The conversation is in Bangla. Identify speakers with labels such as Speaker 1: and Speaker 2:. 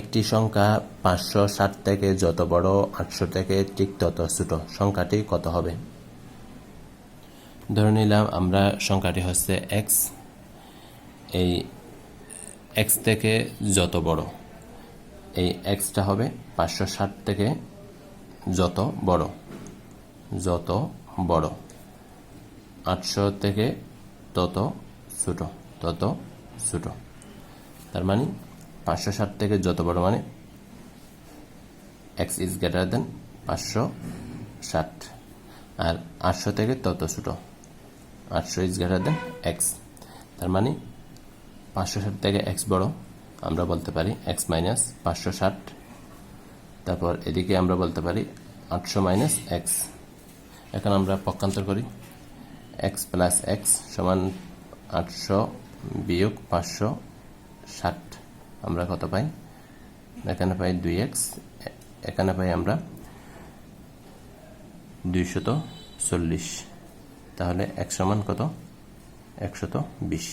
Speaker 1: একটি সংখ্যা পাঁচশো ষাট থেকে যত বড় আটশো থেকে ঠিক তত ছোট। সংখ্যাটি কত হবে? ধরে নিলাম আমরা সংখ্যাটি হচ্ছে এক্স এই এক্স থেকে যত বড়, এই এক্সটা হবে পাঁচশো ষাট থেকে যত বড় যত বড়। আটশো থেকে তত ছোট তত ছোট। তার মানে পাঁচশো ষাট থেকে যত বড় মানে এক্স ইজ গ্রেটার দেন পাঁচশো ষাট। আর আটশো থেকে তত ছোট, আটশো ইজ গ্রেটার দেন এক্স তার মানে পাঁচশো ষাট থেকে এক্স বড়, আমরা বলতে পারি এক্স মাইনাস পাঁচশো ষাট। তারপর এদিকে আমরা বলতে পারি আটশো মাইনাস এক্স এখন আমরা পক্ষান্তর করি। এক্স প্লাস এক্স সমান আটশো বিয়োগ পাঁচশো ষাট। আমরা কত পাই? এখানে পাই দুই এক্স এখানে পাই আমরা দুইশত চল্লিশ। তাহলে এক সমান কত? একশত বিশ।